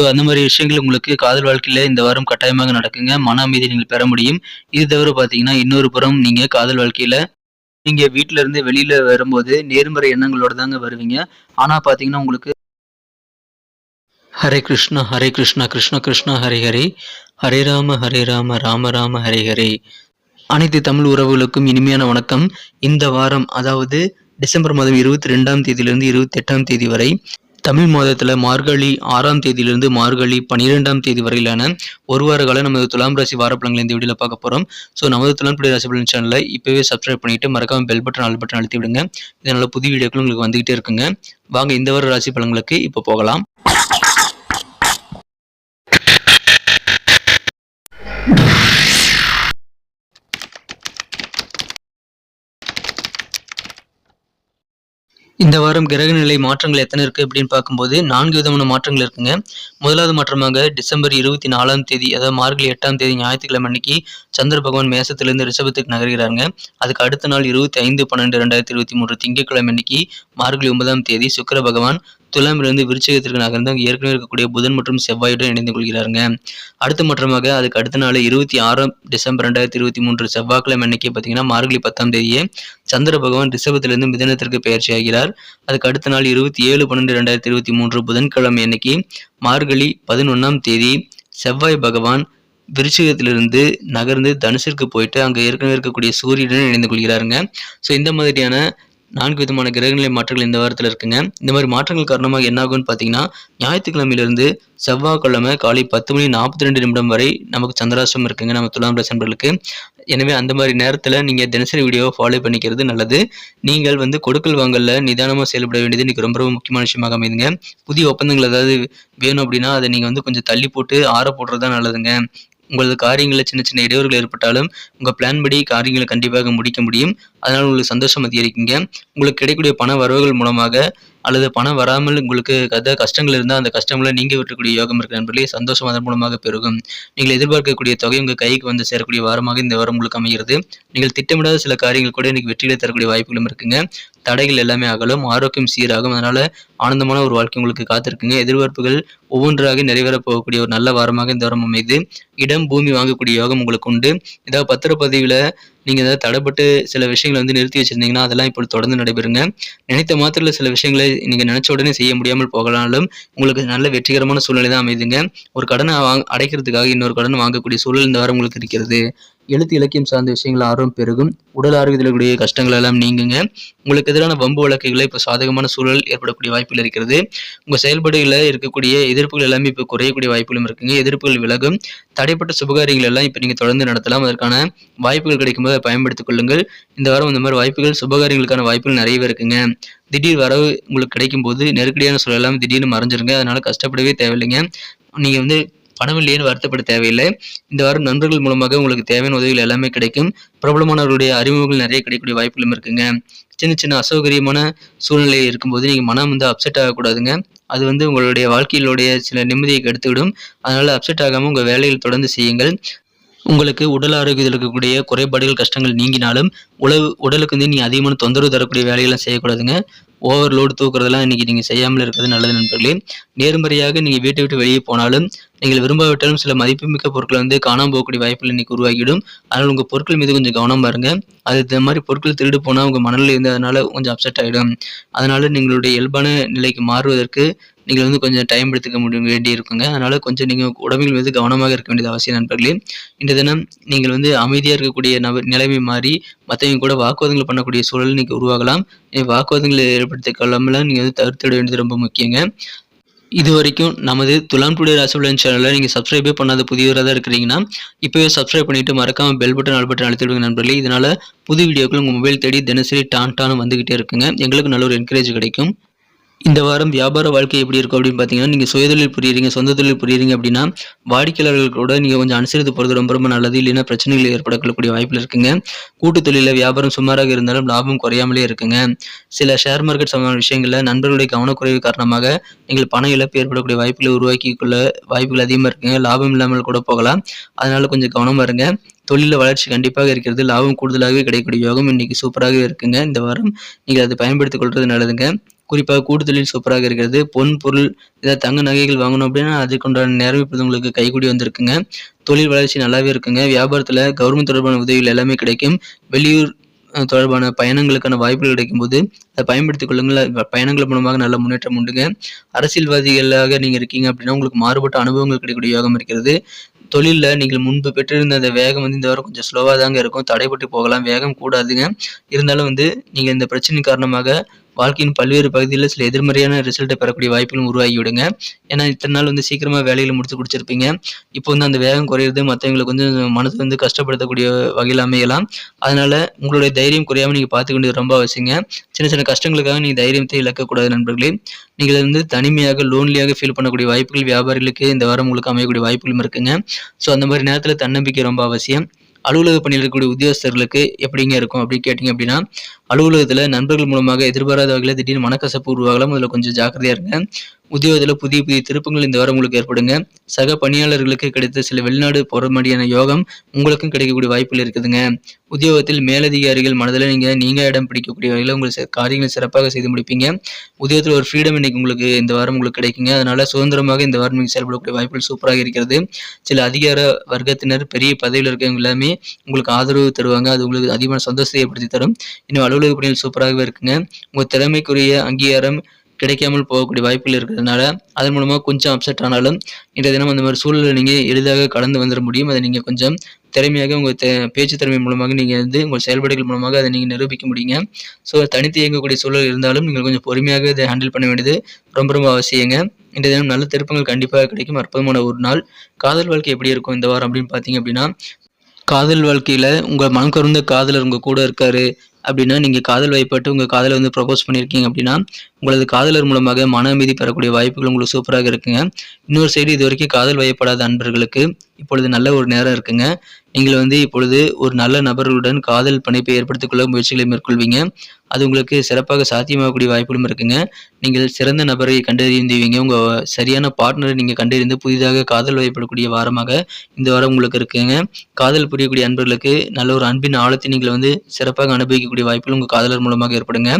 So அந்த மாதிரி விஷயங்கள் உங்களுக்கு காதல் வாழ்க்கையில் இந்த வாரம் கட்டாயமாக நடக்குங்க. மன அமைதி நீங்கள் பெற முடியும். இது தவிர பார்த்தீங்கன்னா இன்னொரு புறம் நீங்கள் காதல் வாழ்க்கையில் நீங்கள் வீட்டிலேருந்து வெளியில் வரும்போது நேர்மறை எண்ணங்களோடு தாங்க வருவீங்க. ஆனால் பார்த்தீங்கன்னா உங்களுக்கு ஹரே கிருஷ்ணா ஹரே கிருஷ்ணா கிருஷ்ண கிருஷ்ணா ஹரே ஹரே. ஹரே ராம ஹரே ராம ராம ராம ஹரே ஹரே. அனைத்து தமிழ் உறவுகளுக்கும் இனிமையான வணக்கம். இந்த வாரம் அதாவது டிசம்பர் மாதம் இருபத்தி ரெண்டாம் தேதியிலிருந்து இருபத்தி எட்டாம் தேதி வரை தமிழ் மாதத்தில் மார்கழி ஆறாம் தேதியிலிருந்து மார்கழி பன்னிரெண்டாம் தேதி வரையிலான ஒரு வார காலம் நமது துலாம் ராசி வாரப்பழங்களை இந்த வீடியோவில் பார்க்க போகிறோம் ஸோ நமது துலாம் படி ராசி பலன் சேனலை இப்போவே சப்ஸ்கிரைப் பண்ணிட்டு மறக்காம பெல் பட்டன் ஆல் பட்டன் அழுத்தி விடுங்க. இதனால் புது வீடியோக்கள் உங்களுக்கு வந்துகிட்டே இருக்குங்க. வாங்க இந்த வார ராசி பலன்களுக்கு இப்போ போகலாம். இந்த வாரம் கிரக நிலை மாற்றங்கள் எத்தனை இருக்குது அப்படின்னு பார்க்கும்போது நான்கு விதமான மாற்றங்கள் இருக்குங்க. முதலாவது மாற்றமாக டிசம்பர் இருபத்தி நாலாம் தேதி அதாவது மார்கழி எட்டாம் தேதி ஞாயிற்றுக்கிழமை அன்னைக்கு சந்திர பகவான் மேசத்திலிருந்து ரிஷபத்துக்கு நகர்கிறாங்க அதுக்கு அடுத்த நாள் இருபத்தி ஐந்து பன்னெண்டு ரெண்டாயிரத்தி இருபத்தி மூன்று திங்கட்கிழமை அன்னைக்கு மார்கழி ஒன்பதாம் தேதி சுக்கர பகவான் துலாமிலிருந்து விருச்சகத்திற்கு நகர்ந்து அங்கே ஏற்கனவே இருக்கக்கூடிய புதன் மற்றும் செவ்வாயுடன் இணைந்து கொள்கிறாருங்க. அடுத்த மற்றமாக அதுக்கு அடுத்த நாள் இருபத்தி ஆறாம் டிசம்பர் ரெண்டாயிரத்தி இருபத்தி மூன்று செவ்வாய்க்கிழமை அன்னைக்கு பார்த்தீங்கன்னா மார்கழி பத்தாம் தேதியே சந்திர பகவான் ரிஷபத்திலிருந்து மிதனத்திற்கு பயிற்சி ஆகிறார் அதுக்கு அடுத்த நாள் இருபத்தி ஏழு பன்னெண்டு ரெண்டாயிரத்தி இருபத்தி மூன்று புதன்கிழமை அன்னைக்கு மார்கழி பதினொன்றாம் தேதி செவ்வாய் பகவான் விருச்சிகத்திலிருந்து நகர்ந்து தனுஷிற்கு போயிட்டு அங்கே ஏற்கனவே இருக்கக்கூடிய சூரியனுடன் இணைந்து கொள்கிறாருங்க. ஸோ இந்த மாதிரியான நான்கு விதமான கிரகநிலை மாற்றங்கள் இந்த வாரத்தில் இருக்குங்க. இந்த மாதிரி மாற்றங்கள் காரணமாக என்ன ஆகும்னு பார்த்தீங்கன்னா ஞாயிற்றுக்கிழமையிலிருந்து செவ்வாய்க்கிழமை காலை பத்து மணி நாற்பத்தி ரெண்டு நிமிடம் வரை நமக்கு சந்திராசிரம் இருக்குங்க நம்ம துலாம் ராசி எனவே அந்த மாதிரி நேரத்தில் நீங்கள் தினசரி வீடியோவை ஃபாலோ பண்ணிக்கிறது நல்லது. நீங்கள் வந்து கொடுக்கல் வாங்கல நிதானமாக செயல்பட வேண்டியது இன்றைக்கி ரொம்ப ரொம்ப முக்கியமான விஷயமாக அமைதுங்க புதிய ஒப்பந்தங்கள் ஏதாவது வேணும் அப்படின்னா அதை நீங்கள் வந்து கொஞ்சம் தள்ளி போட்டு ஆற போடுறது தான் நல்லதுங்க. உங்களது காரியங்களில் சின்ன சின்ன இடையூறுகள் ஏற்பட்டாலும் உங்கள் பிளான் படி காரியங்களை கண்டிப்பாக முடிக்க முடியும். அதனால் உங்களுக்கு சந்தோஷம் அதிகரிக்குங்க. உங்களுக்கு கிடைக்கக்கூடிய பண வரவுகள் மூலமாக அல்லது பணம் வராமல் உங்களுக்கு கத கஷ்டங்கள் இருந்தால் அந்த கஷ்டங்களை நீங்கள் விட்டக்கூடிய யோகம் இருக்கிற நண்பர்களே சந்தோஷம் அதன் மூலமாக பெருகும். நீங்கள் எதிர்பார்க்கக்கூடிய தொகை உங்கள் கைக்கு வந்து சேரக்கூடிய வாரமாக இந்த வாரம் உங்களுக்கு அமைகிறது. நீங்கள் திட்டமிடாத சில காரியங்கள் கூட இன்னைக்கு வெற்றிகளை தரக்கூடிய வாய்ப்புகளும் இருக்குங்க. தடைகள் எல்லாமே அகலும் ஆரோக்கியம் சீராகும். அதனால ஆனந்தமான ஒரு வாழ்க்கை உங்களுக்கு காத்திருக்குங்க. எதிர்பார்ப்புகள் ஒவ்வொன்றாக நிறைவேறப் போகக்கூடிய ஒரு நல்ல வாரமாக இந்த வாரம் அமைது. இடம் பூமி வாங்கக்கூடிய யோகம் உங்களுக்கு உண்டு. ஏதாவது பத்திரப்பதிவில் நீங்கள் ஏதாவது தடைப்பட்டு சில விஷயங்களை வந்து நிறுத்தி வச்சிருந்தீங்கன்னா அதெல்லாம் இப்போ தொடர்ந்து நடைபெறுங்க. நினைத்த மாத்திரத்தில் சில விஷயங்களை நீங்கள் நினச்ச உடனே செய்ய முடியாமல் போகலாலும் உங்களுக்கு நல்ல வெற்றிகரமான சூழ்நிலை தான் அமைதுங்க. ஒரு கடனை வாங் அடைக்கிறதுக்காக இன்னொரு கடன் வாங்கக்கூடிய சூழல் இந்த வாரம் உங்களுக்கு இருக்கிறது. எழுத்து இலக்கியம் சார்ந்த விஷயங்கள் ஆர்வம் பெருகும். உடல் ஆரோக்கியத்தில் கூடிய கஷ்டங்கள் எல்லாம் நீங்குங்க. உங்களுக்கு எதிரான வம்பு வழக்குகளை இப்போ சாதகமான சூழல் ஏற்படக்கூடிய வாய்ப்புகள் இருக்கிறது. உங்கள் செயல்பாடுகளில் இருக்கக்கூடிய எதிர்ப்புகள் எல்லாமே இப்போ குறையக்கூடிய வாய்ப்புகளும் இருக்குங்க. எதிர்ப்புகள் விலகும். தடைப்பட்ட சுபகாரியங்கள் எல்லாம் இப்போ நீங்கள் தொடர்ந்து நடத்தலாம். அதற்கான வாய்ப்புகள் கிடைக்கும்போது அதை பயன்படுத்திக் கொள்ளுங்கள். இந்த வாரம் இந்த மாதிரி வாய்ப்புகள் சுபகாரியங்களுக்கான வாய்ப்புகள் நிறையவே இருக்குங்க. திடீர் வரவு உங்களுக்கு கிடைக்கும் போது நெருக்கடியான சூழல் எல்லாம் திடீர்னு மறைஞ்சிருங்க. அதனால கஷ்டப்படவே தேவையில்லைங்க. நீங்கள் வந்து பணம் இல்லையேன்னு வருத்தப்பட தேவையில்லை. இந்த வாரம் நண்பர்கள் மூலமாக உங்களுக்கு தேவையான உதவிகள் எல்லாமே கிடைக்கும். பிரபலமானவர்களுடைய அறிமுகங்கள் நிறைய கிடைக்கக்கூடிய வாய்ப்புகளும் இருக்குங்க. சின்ன சின்ன அசௌகரியமான சூழ்நிலை இருக்கும்போது நீங்கள் மனம் வந்து அப்செட் ஆகக்கூடாதுங்க. அது வந்து உங்களுடைய வாழ்க்கையிலுடைய சில நிம்மதியை கெடுத்துவிடும். அதனால் அப்செட் ஆகாமல் உங்கள் வேலைகள் தொடர்ந்து செய்யுங்கள். உங்களுக்கு உடல் ஆரோக்கியத்தில் இருக்கக்கூடிய குறைபாடுகள் கஷ்டங்கள் நீங்கினாலும் உழவு உடலுக்கு வந்து நீங்கள் அதிகமான தொந்தரவு தரக்கூடிய வேலைகள்லாம் செய்யக்கூடாதுங்க. ஓவர் லோடு தூக்குறதெல்லாம் இன்றைக்கி நீங்கள் செய்யாமல் இருக்கிறது நல்லது நண்பர்களே. நேர்மறையாக நீங்கள் வீட்டை விட்டு வெளியே போனாலும் நீங்கள் விரும்பாவிட்டாலும் சில மதிப்புமிக்க பொருட்களை வந்து காணாமல் போகக்கூடிய வாய்ப்புகள் இன்றைக்கி உருவாகிடும் அதனால் உங்கள் பொருட்கள் மீது கொஞ்சம் கவனம் பாருங்க அது இந்த மாதிரி பொருட்கள் திருடு போனால் உங்கள் மனநிலை இருந்து அதனால் கொஞ்சம் அப்செட் ஆகிடும் அதனால் நீங்களுடைய இயல்பான நிலைக்கு மாறுவதற்கு நீங்கள் வந்து கொஞ்சம் டைம் எடுத்துக்க முடியும் வேண்டி இருக்குங்க. அதனால் கொஞ்சம் நீங்கள் உடம்பில் மீது கவனமாக இருக்க வேண்டியது அவசியம் நண்பர்களே. இந்த தினம் நீங்கள் வந்து அமைதியாக இருக்கக்கூடிய நப நிலைமை மாறி மற்றவங்க கூட வாக்குவாதங்கள் பண்ணக்கூடிய சூழல் நீங்கள் உருவாகலாம். வாக்குவாதங்களை ஏற்படுத்திக் கொள்ளாமல் நீங்கள் வந்து தவிர்த்திட வேண்டியது ரொம்ப முக்கியங்க. இது வரைக்கும் நமது துலாம் டுடே ராசிபலன் சேனலில் நீங்கள் சப்ஸ்கிரைபே பண்ணாத புதியவராக தான் இருக்கிறீங்கன்னா இப்போவே சப்ஸ்கிரைப் பண்ணிவிட்டு மறக்காமல் பெல் பட்டன் ஆல் பட்டன் அழுத்திடுங்க நண்பர்களே. இதனால் புது வீடியோக்கள் உங்கள் மொபைல் தேடி தினசரி டான் டான் வந்துக்கிட்டே இருக்குங்க. எங்களுக்கு நல்ல ஒரு என்கரேஜ் கிடைக்கும். இந்த வாரம் வியாபார வாழ்க்கை எப்படி இருக்கும் அப்படின்னு பார்த்தீங்கன்னா நீங்கள் சுயதொழில் புரியுறீங்க சொந்த தொழில் புரியுறீங்க அப்படின்னா வாடிக்கையாளர்கள் கூட நீங்கள் கொஞ்சம் அனுசரித்து போகிறது ரொம்ப ரொம்ப நல்லது. இல்லைன்னா பிரச்சனைகள் ஏற்படக்கூடிய வாய்ப்பில் இருக்குங்க. கூட்டு தொழிலில் வியாபாரம் சுமாராக இருந்தாலும் லாபம் குறையாமலே இருக்குங்க. சில ஷேர் மார்க்கெட் சம்பந்தமான விஷயங்களில் நண்பர்களுடைய கவனக்குறைவு காரணமாக நீங்கள் பண இழப்பு ஏற்படக்கூடிய வாய்ப்புகளை உருவாக்கி கொள்ள வாய்ப்புகள் அதிகமாக இருக்குங்க. லாபம் இல்லாமல் கூட போகலாம். அதனால கொஞ்சம் கவனமாக இருங்க. தொழிலில் வளர்ச்சி கண்டிப்பாக இருக்கிறது. லாபம் கூடுதலாகவே கிடைக்கக்கூடிய யோகம் இன்னைக்கு சூப்பராகவே இருக்குங்க. இந்த வாரம் நீங்கள் அதை பயன்படுத்திக் கொள்வது நல்லதுங்க. குறிப்பாக கூடுதலில் சூப்பராக இருக்கிறது. பொன் பொருள் ஏதாவது தங்க நகைகள் வாங்கணும் அப்படின்னா அதுக்குண்டான நேரம் இப்போது உங்களுக்கு கைகூடி வந்திருக்குங்க. தொழில் வளர்ச்சி நல்லாவே இருக்குங்க. வியாபாரத்தில் கவர்மெண்ட் தொடர்பான உதவிகள் எல்லாமே கிடைக்கும். வெளியூர் தொடர்பான பயணங்களுக்கான வாய்ப்புகள் கிடைக்கும்போது அதை பயன்படுத்திக் கொள்ளுங்கள். பயணங்கள் மூலமாக நல்ல முன்னேற்றம் உண்டுங்க. அரசியல்வாதிகளாக நீங்கள் இருக்கீங்க அப்படின்னா உங்களுக்கு மாறுபட்ட அனுபவங்கள் கிடைக்கக்கூடிய யோகம் இருக்கிறது. தொழிலில் நீங்கள் முன்பு பெற்றிருந்த அந்த வேகம் வந்து இந்த வாரம் கொஞ்சம் ஸ்லோவாக தாங்க இருக்கும். தடைப்பட்டு போகலாம். வேகம் கூடாதுங்க. இருந்தாலும் வந்து நீங்கள் இந்த பிரச்சனை காரணமாக வாழ்க்கையின் பல்வேறு பகுதியில் சில எதிர்மறையான ரிசல்ட்டை பெறக்கூடிய வாய்ப்புகளும் உருவாகி விடுங்க ஏன்னா இத்தனை நாள் வந்து சீக்கிரமாக வேலைகளை முடித்து குடிச்சிருப்பீங்க. இப்போ வந்து அந்த வேகம் குறையிறது மற்றவங்களுக்கு வந்து மனசு வந்து கஷ்டப்படுத்தக்கூடிய வகையில் அமையலாம். அதனால உங்களுடைய தைரியம் குறையாமல் நீங்கள் பார்த்துக்க வேண்டியது ரொம்ப அவசியங்க. சின்ன சின்ன கஷ்டங்களுக்காக நீங்கள் தைரியத்தை இழக்கக்கூடாது நண்பர்களே. நீங்கள் வந்து தனிமையாக லோன்லியாக ஃபீல் பண்ணக்கூடிய வாய்ப்புகள் வியாபாரிகளுக்கு இந்த வாரம் உங்களுக்கு அமையக்கூடிய வாய்ப்புகளும் இருக்குங்க. ஸோ அந்த மாதிரி நேரத்தில் தன்னம்பிக்கை ரொம்ப அவசியம். அலுவலக பணியில் இருக்கக்கூடிய உத்தியோகஸ்தர்களுக்கு எப்படிங்க இருக்கும் அப்படின்னு கேட்டிங்க அப்படின்னா அலுவலகத்தில் நண்பர்கள் மூலமாக எதிர்பாராத வகையில் திடீர்னு மனக்கசப்பு உருவாகலாம். அதில் கொஞ்சம் ஜாக்கிரதையாக இருங்க. உத்தியோகத்தில் புதிய புதிய திருப்பங்கள் இந்த வாரம் உங்களுக்கு ஏற்படுங்க. சக பணியாளர்களுக்கு கிடைத்த சில வெளிநாடு போகிறமடியான யோகம் உங்களுக்கும் கிடைக்கக்கூடிய வாய்ப்புகள் இருக்குதுங்க. உத்தியோகத்தில் மேலதிகாரிகள் மனதில் நீங்கள் நீங்கள் இடம் பிடிக்கக்கூடிய வகையில் உங்கள் காரியங்களை சிறப்பாக செய்து முடிப்பீங்க. உத்தியோகத்தில் ஒரு ஃப்ரீடம் இன்னைக்கு உங்களுக்கு இந்த வாரம் உங்களுக்கு கிடைக்குங்க. அதனால சுதந்திரமாக இந்த வாரம் நீங்கள் செயல்படக்கூடிய வாய்ப்புகள் சூப்பராக இருக்கிறது. சில அதிகார வர்க்கத்தினர் பெரிய பதவியில் இருக்கிறவங்க எல்லாமே உங்களுக்கு ஆதரவு தருவாங்க. அது உங்களுக்கு அதிகமான சந்தோஷத்தை ஏற்படுத்தி தரும். இன்னும் அலுவலக பணிகள் சூப்பராகவே இருக்குங்க. உங்கள் திறமைக்குரிய அங்கீகாரம் கிடைக்காமல் போகக்கூடிய வாய்ப்புகள் இருக்கிறதுனால அதன் மூலமாக கொஞ்சம் அப்செட் ஆனாலும் இன்றைய தினம் அந்த மாதிரி சூழலை நீங்கள் எளிதாக கடந்து வந்துட முடியும். அதை நீங்கள் கொஞ்சம் திறமையாக உங்கள் தே பேச்சு திறமை மூலமாக நீங்கள் வந்து உங்கள் செயல்பாடுகள் மூலமாக அதை நீங்கள் நிரூபிக்க முடியுங்க. ஸோ தனித்து இயங்கக்கூடிய சூழல் இருந்தாலும் நீங்கள் கொஞ்சம் பொறுமையாக இதை ஹேண்டில் பண்ண வேண்டியது ரொம்ப ரொம்ப அவசியங்க. இன்றைய தினம் நல்ல திருப்பங்கள் கண்டிப்பாக கிடைக்கும். அற்புதமான ஒரு நாள். காதல் வாழ்க்கை எப்படி இருக்கும் இந்த வாரம் அப்படின்னு பார்த்தீங்க அப்படின்னா காதல் வாழ்க்கையில் உங்கள் மனம் கருந்த காதலர் உங்கள் கூட இருக்காரு. அப்படின்னா நீங்கள் காதல் வயப்பட்டு உங்கள் காதலை வந்து ப்ரப்போஸ் பண்ணியிருக்கீங்க அப்படின்னா உங்களது காதலர் மூலமாக மன அமைதி பெறக்கூடிய வாய்ப்புகள் உங்களுக்கு சூப்பராக இருக்குங்க. இன்னொரு சைடு இது வரைக்கும் காதல் வயப்படாத அன்பர்களுக்கு இப்பொழுது நல்ல ஒரு நேரம் இருக்குங்க. நீங்கள் வந்து இப்பொழுது ஒரு நல்ல நபர்களுடன் காதல் பிணைப்பை ஏற்படுத்திக்கொள்ள முயற்சிகளை மேற்கொள்வீங்க. அது உங்களுக்கு சிறப்பாக சாத்தியமாகக்கூடிய வாய்ப்புகளும் இருக்குங்க. நீங்கள் சிறந்த நபரை கண்டறிந்துவீங்க. உங்கள் சரியான பார்ட்னரை நீங்கள் கண்டறிந்து புதிதாக காதல் வயப்படக்கூடிய வாரமாக இந்த வாரம் உங்களுக்கு இருக்குங்க. காதல் புரியக்கூடிய அன்பர்களுக்கு நல்ல ஒரு அன்பின் ஆழத்தை நீங்கள் வந்து சிறப்பாக கிடைக்கக்கூடிய வாய்ப்புகள் உங்கள் காதலர் மூலமாக ஏற்படுங்க.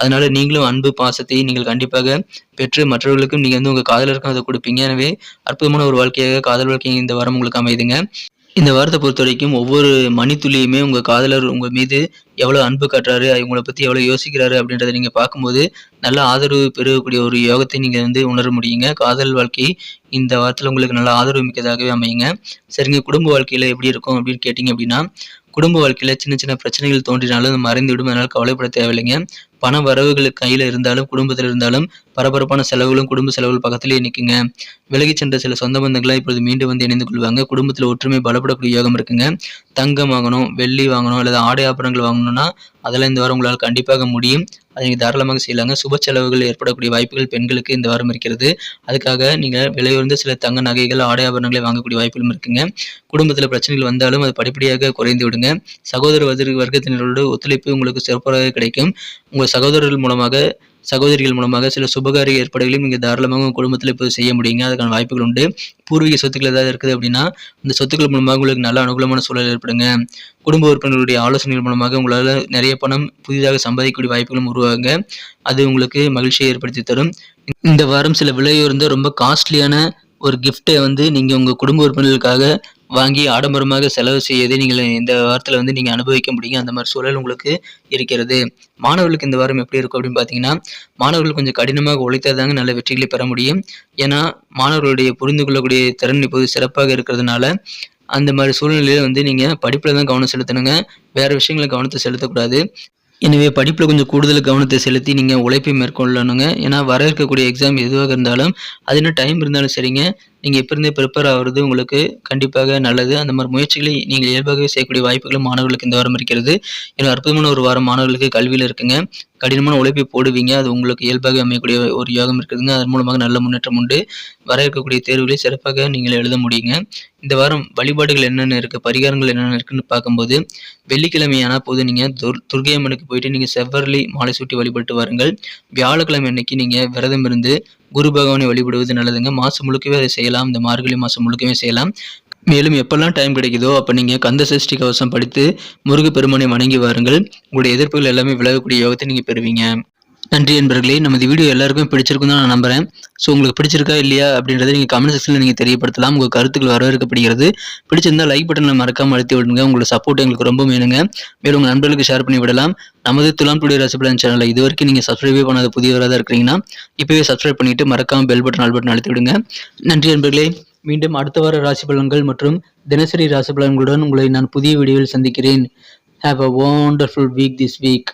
அதனால நீங்களும் அன்பு பாசத்தை நீங்கள் கண்டிப்பாக பெற்று மற்றவர்களுக்கும் நீங்கள் வந்து உங்கள் காதலருக்கும் அதை கொடுப்பீங்க. எனவே அற்புதமான ஒரு வாழ்க்கையாக காதல் வாழ்க்கை இந்த வாரம் உங்களுக்கு அமையுதுங்க இந்த வாரத்தை பொறுத்த வரைக்கும் ஒவ்வொரு மணித்துளியுமே உங்கள் காதலர் உங்கள் மீது எவ்வளோ அன்பு காட்டுறாரு உங்களை பற்றி எவ்வளோ யோசிக்கிறாரு அப்படின்றத நீங்கள் பார்க்கும்போது நல்ல ஆதரவு பெறக்கூடிய ஒரு யோகத்தை நீங்கள் வந்து உணர முடியுங்க. காதல் வாழ்க்கை இந்த வாரத்தில் உங்களுக்கு நல்ல ஆதரவு மிக்கதாகவே அமையுங்க. சரிங்க குடும்ப வாழ்க்கையில் எப்படி இருக்கும் அப்படின்னு கேட்டிங்க அப்படின்னா குடும்ப வாழ்க்கையில் சின்ன சின்ன பிரச்சனைகள் தோன்றினாலும் அது மறைந்துவிடும். அதனால் கவலைப்பட தேவையில்லைங்க. பண வரவுகள் கையில் இருந்தாலும் குடும்பத்தில் இருந்தாலும் பரபரப்பான செலவுகளும் குடும்ப செலவுகள் பக்கத்திலேயே நிற்குங்க விலகி சென்ற சில சொந்த பந்தங்களாக இப்பொழுது மீண்டும் வந்து இணைந்து கொள்வாங்க. குடும்பத்தில் ஒற்றுமை பலப்படக்கூடிய யோகம் இருக்குங்க. தங்கம் வாங்கணும் வெள்ளி வாங்கணும் அல்லது ஆடை ஆபரணங்கள் வாங்கணும்னா அதெல்லாம் இந்த வாரம் உங்களால் கண்டிப்பாக முடியும். அதை நீங்கள் தாராளமாக செய்யலாங்க. சுப செலவுகள் ஏற்படக்கூடிய வாய்ப்புகள் பெண்களுக்கு இந்த வாரம் இருக்கிறது. அதுக்காக நீங்கள் விலையுயர்ந்த சில தங்க நகைகள் ஆடை ஆபரணங்களை வாங்கக்கூடிய வாய்ப்புகளும் இருக்குங்க. குடும்பத்தில் பிரச்சனைகள் வந்தாலும் அது படிப்படியாக குறைந்து விடுங்க. சகோதர வர்க்க- வர்க்கத்தினரோட ஒத்துழைப்பு உங்களுக்கு சிறப்பாக கிடைக்கும். உங்கள் சகோதரர்கள் மூலமாக சகோதரிகள் மூலமாக சில சுபகாரிய ஏற்பாடுகளையும் நீங்கள் தாராளமாக உங்கள் குடும்பத்தில் இப்போ செய்ய முடியுங்க. அதுக்கான வாய்ப்புகள் உண்டு. பூர்வீக சொத்துக்கள் ஏதாவது இருக்குது அப்படின்னா இந்த சொத்துக்கள் மூலமாக உங்களுக்கு நல்ல அனுகூலமான சூழல் ஏற்படுங்க. குடும்ப உறுப்பினர்களுடைய ஆலோசனைகள் மூலமாக உங்களால் நிறைய பணம் புதிதாக சம்பாதிக்கக்கூடிய வாய்ப்புகளும் உருவாங்க அது உங்களுக்கு மகிழ்ச்சியை ஏற்படுத்தி தரும். இந்த வாரம் சில விலையுயர்ந்த ரொம்ப காஸ்ட்லியான ஒரு கிஃப்ட்டை வந்து நீங்கள் உங்கள் குடும்ப உறுப்பினர்களுக்காக வாங்கி ஆடம்பரமாக செலவு செய்யதை நீங்கள் இந்த வாரத்தில் வந்து நீங்கள் அனுபவிக்க முடியும் அந்த மாதிரி சூழல் உங்களுக்கு இருக்கிறது. மாணவர்களுக்கு இந்த வாரம் எப்படி இருக்கும் அப்படின்னு பார்த்தீங்கன்னா மாணவர்கள் கொஞ்சம் கடினமாக உழைத்தால் தாங்க நல்ல வெற்றிகளை பெற முடியும். ஏன்னா மாணவர்களுடைய புரிந்து கொள்ளக்கூடிய திறன் இப்போது சிறப்பாக இருக்கிறதுனால அந்த மாதிரி சூழ்நிலையில் வந்து நீங்கள் படிப்பில் தான் கவனம் செலுத்தணுங்க. வேறு விஷயங்களை கவனத்தை செலுத்தக்கூடாது. எனவே படிப்பில் கொஞ்சம் கூடுதல் கவனத்தை செலுத்தி நீங்கள் உழைப்பை மேற்கொள்ளணுங்க. ஏன்னா வர இருக்கக்கூடிய எக்ஸாம் எதுவாக இருந்தாலும் அது என்ன டைம் இருந்தாலும் சரிங்க. நீங்கள் இப்போ இருந்தே ப்ரிப்பேர் ஆகிறது உங்களுக்கு கண்டிப்பாக நல்லது. அந்த மாதிரி முயற்சிகளை நீங்கள் இயல்பாகவே செய்யக்கூடிய வாய்ப்புகளும் மாணவர்களுக்கு இந்த வாரம் இருக்கிறது. இன்னும் அற்புதமான ஒரு வாரம் மாணவர்களுக்கு கல்வியில் இருக்குங்க. கடினமான உழைப்பை போடுவீங்க. அது உங்களுக்கு இயல்பாக அமையக்கூடிய ஒரு யோகம் இருக்குதுங்க. அதன் மூலமாக நல்ல முன்னேற்றம் உண்டு. வர இருக்கக்கூடிய தேர்வுகளை சிறப்பாக நீங்கள் எழுத முடியுங்க. இந்த வாரம் வழிபாடுகள் என்னென்ன இருக்குது பரிகாரங்கள் என்னென்ன இருக்குன்னு பார்க்கும்போது வெள்ளிக்கிழமை ஆனால் போது நீங்கள் துர் துர்கையம்மனுக்கு போயிட்டு நீங்கள் செவ்வரளி மாலை சூட்டி வழிபட்டு வாருங்கள். வியாழக்கிழமை அன்னைக்கு நீங்கள் விரதம் இருந்து குரு பகவானை வழிபடுவது நல்லதுங்க. மாதம் முழுக்கவே அதை செய்யலாம். இந்த மார்கழி மாதம் முழுக்கவே செய்யலாம். மேலும் எப்பெல்லாம் டைம் கிடைக்குதோ அப்போ நீங்கள் கந்த சஷ்டி கவசம் படித்து முருகப்பெருமானை வணங்கி வாருங்கள். உங்களுடைய எதிர்ப்புகள் எல்லாமே விலகக்கூடிய யோகத்தை நீங்கள் பெறுவீங்க. நன்றி நண்பர்களே. நமது வீடியோ எல்லாருக்கும் பிடிச்சிருக்கும் தான் நான் நம்புறேன். ஸோ உங்களுக்கு பிடிச்சிருக்கா இல்லையா அப்படின்றத நீங்கள் கமெண்ட் செக்ஷனில் நீங்கள் தெரியப்படுத்தலாம். உங்கள் கருத்துக்கள் வரவேற்கப்படுகிறது. பிடிச்சிருந்தா லைக் பட்டனில் மறக்காமல் அழுத்தி விடுங்க. உங்களோட சப்போர்ட் எங்களுக்கு ரொம்ப வேணுங்க மேலும் உங்கள் நண்பர்களுக்கு ஷேர் பண்ணி விடலாம். நமது துலாம் டுடே ரசபலன் சேனலை இது வரைக்கும் நீங்கள் சப்ஸ்கிரைபே பண்ணாத புதியவராக தான் இருக்கிறீங்கன்னா இப்போவே சப்ஸ்கிரைப் பண்ணிட்டு மறக்காமல் பெல் பட்டன் ஆல் பட்டன் அழுத்தி விடுங்க. நன்றி நண்பர்களே. மீண்டும் அடுத்த வார ராசி பலன்கள் மற்றும் தினசரி ராசி பலன்களுடன் உங்களை நான் புதிய வீடியோவில் சந்திக்கிறேன். Have a wonderful week this week